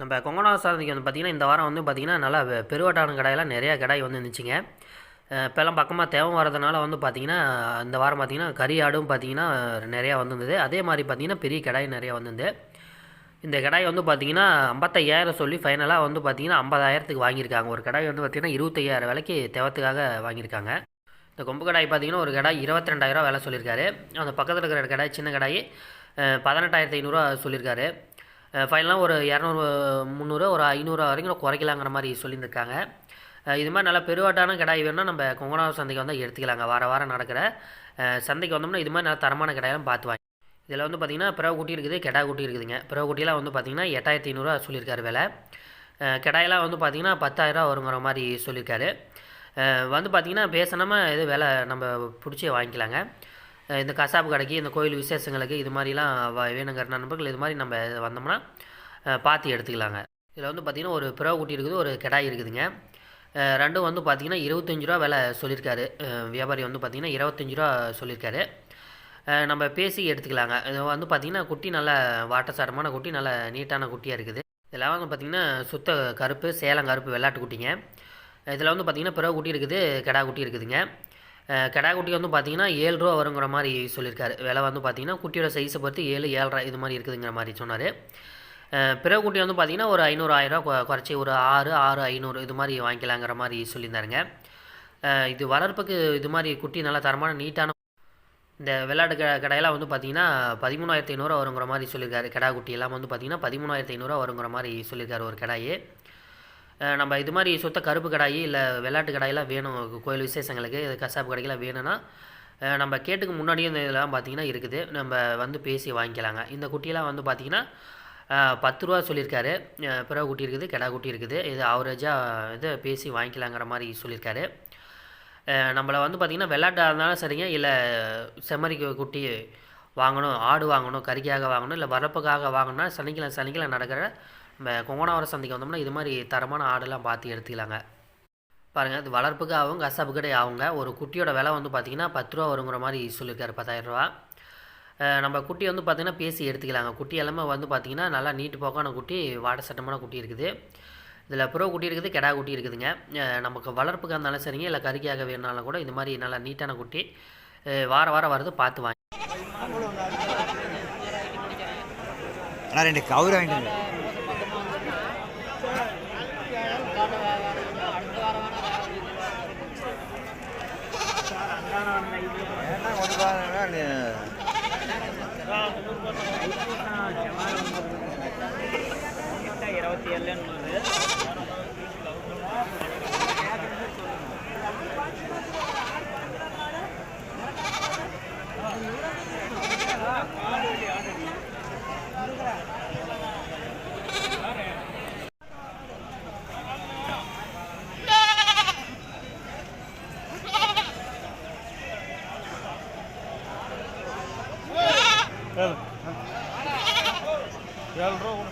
நம்ம கொங்கனா சாரதிக்கு வந்து பார்த்திங்கன்னா இந்த வாரம் வந்து பார்த்திங்கன்னா நல்லா பெருவட்டான கடாயெல்லாம் நிறையா கடாய் வந்து இருந்துச்சுங்க. இப்போல்லாம் பக்கமாக தேவை வரதுனால வந்து பார்த்திங்கன்னா இந்த வாரம் பார்த்திங்கன்னா கறி ஆடும் பார்த்திங்கன்னா நிறையா வந்துருந்தது. அதே மாதிரி பார்த்திங்கன்னா பெரிய கடாய் நிறையா வந்துருந்து இந்த கடாய் வந்து பார்த்திங்கன்னா ஐம்பத்தையாயிரம் சொல்லி ஃபைனலாக வந்து பார்த்திங்கன்னா ஐம்பதாயிரத்துக்கு வாங்கியிருக்காங்க. ஒரு கடாய் வந்து பார்த்திங்கன்னா இருபத்தையாயிரம் விலைக்கு தேவத்துக்காக வாங்கியிருக்காங்க. இந்த கொம்பு கடாய் பார்த்திங்கன்னா ஒரு கடாய் இருபத்தி ரெண்டாயிரம் விலை சொல்லியிருக்காரு. அந்த பக்கத்தில் இருக்கிற கடாய் சின்ன கடாய் பதினெட்டாயிரத்தி பதினெட்டாயிரத்து ஐநூறுரூவா சொல்லியிருக்காரு. ஃபைனலாக ஒரு இரநூறு முந்நூறு ஒரு ஐநூறு வரைக்கும் குறைக்கலாங்கிற மாதிரி சொல்லியிருக்காங்க இது மாதிரி நல்லா பெருவாட்டான கடாய் வேணும்னா நம்ம கொங்கனாவ சந்தைக்கு வந்து எடுத்துக்கலாங்க. வார வாரம் நடக்கிற சந்தைக்கு வந்தோம்னா இது மாதிரி நல்லா தரமான கடாயெல்லாம் பார்த்து வாங்க இதில் வந்து பார்த்திங்கன்னா பிறகு குட்டி இருக்குது கெடா குட்டி இருக்குதுங்க. பிறகு குட்டியெலாம் வந்து பார்த்திங்கன்னா எட்டாயிரத்தி ஐநூறுரூவா சொல்லியிருக்காரு விலை. அஹ், கெடாயெல்லாம் வந்து பார்த்திங்கன்னா பத்தாயிரரூவா வருங்கிற மாதிரி சொல்லியிருக்காரு. வந்து பார்த்திங்கன்னா பேசினாம இது விலை நம்ம பிடிச்சி வாங்கிக்கலாங்க. இந்த கசாப்பு கடைக்கு இந்த கோயில் விசேஷங்களுக்கு இது மாதிரிலாம் வ- வேணுங்கிற நண்பர்கள் இது மாதிரி நம்ம வந்தோம்னா பார்த்து எடுத்துக்கலாங்க. இதில் வந்து பார்த்திங்கன்னா ஒரு பிறகு குட்டி இருக்குது ஒரு கெடாய் இருக்குதுங்க. ரெண்டும் வந்து பார்த்திங்கன்னா இருபத்தஞ்சி ரூபா விலை சொல்லியிருக்காரு. வியாபாரி வந்து பார்த்திங்கன்னா இருபத்தஞ்சி ரூபா சொல்லியிருக்காரு. நம்ம பேசி எடுத்துக்கலாங்க. இது வந்து பார்த்திங்கன்னா குட்டி நல்ல வாட்டசாரமான குட்டி நல்ல நீட்டான குட்டியாக இருக்குது. இதெல்லாம் வந்து பார்த்திங்கன்னா சுத்த கருப்பு சேலம் கருப்பு வெள்ளாட்டு குட்டிங்க. இதில் வந்து பார்த்திங்கன்னா பிறகு குட்டி இருக்குது கெடா குட்டி இருக்குதுங்க. கிடா குட்டி வந்து பார்த்தீங்கன்னா ஏழு ரூபா வருங்கிற மாதிரி சொல்லியிருக்காரு. விலை வந்து பார்த்தீங்கன்னா குட்டியோட சைஸை பொறுத்து ஏழு ஏழரை இது மாதிரி இருக்குதுங்கிற மாதிரி சொன்னார். பிற குட்டி வந்து பார்த்தீங்கன்னா ஒரு ஐநூறு ஆயிரம் ரூபா குறைச்சி ஒரு ஆறு ஆறு ஐநூறு இது மாதிரி வாங்கிக்கலாங்கிற மாதிரி சொல்லியிருந்தாருங்க. இது வளர்ப்புக்கு இது மாதிரி குட்டி நல்லா தரமான நீட்டான இந்த விளையாட்டு க கடையெல்லாம் வந்து பார்த்தீங்கன்னா பதிமூணாயிரத்தி ஐநூறுரூவா வருங்கிற மாதிரி சொல்லியிருக்காரு. கிடா குட்டி எல்லாம் வந்து பார்த்தீங்கன்னா பதிமூணாயிரத்தி ஐநூறுரூவா வருங்கிற மாதிரி சொல்லியிருக்காரு ஒரு கடாயே. நம்ம இது மாதிரி சுத்த கருப்பு கடாயி இல்லை விளையாட்டு கடாயெல்லாம் வேணும். கோயில் விசேஷங்களுக்கு இது கசாப்பு கடைக்கெல்லாம் வேணும்னா நம்ம கேட்டுக்கு முன்னாடியும் இந்த இதெல்லாம் பார்த்தீங்கன்னா இருக்குது. நம்ம வந்து பேசி வாங்கிக்கலாங்க. இந்த குட்டியெல்லாம் வந்து பார்த்தீங்கன்னா பத்து ரூபா சொல்லியிருக்காரு. பிறகு குட்டி இருக்குது கிடா குட்டி இருக்குது. இது அவரேஜாக இது பேசி வாங்கிக்கலாங்கிற மாதிரி சொல்லியிருக்காரு. நம்மளை வந்து பார்த்திங்கன்னா விளையாட்டாக இருந்தாலும் சரிங்க. இல்லை செம்மறிக்கு குட்டி வாங்கணும் ஆடு வாங்கணும் கறிக்காக வாங்கணும் இல்லை வரப்புக்காக வாங்கணும்னா சனிக்கிழமை சனிக்கிழமை நடக்கிற நம்ம கொங்கனாவரம் சந்தைக்கு வந்தோம்னா இது மாதிரி தரமான ஆடெல்லாம் பார்த்து எடுத்துக்கலாங்க. பாருங்கள் இது வளர்ப்புக்கு ஆகும் கசாப்பு கடை ஆகுங்க. ஒரு குட்டியோட விலை வந்து பார்த்திங்கன்னா பத்து ரூபா வருங்கிற மாதிரி சொல்லியிருக்காரு பத்தாயிரரூவா நம்ம குட்டி வந்து பார்த்திங்கன்னா பேசி எடுத்துக்கலாங்க. குட்டி எல்லாமே வந்து பார்த்திங்கன்னா நல்லா நீட்டு போக்கான குட்டி வாட சட்டமான குட்டி இருக்குது. இதில் ப்ரோ குட்டி இருக்குது கெடா குட்டி இருக்குதுங்க. நமக்கு வளர்ப்புக்காக இருந்தாலும் சரிங்க இல்லை கறிக்காக வேணாலும் கூட இந்த மாதிரி நல்லா நீட்டான குட்டி வார வாரம் வருது பார்த்து வாங்க ரெண்டு கவுர் வாங்கிட்டு இருபத்தி ஏழு ஏழு ரூபா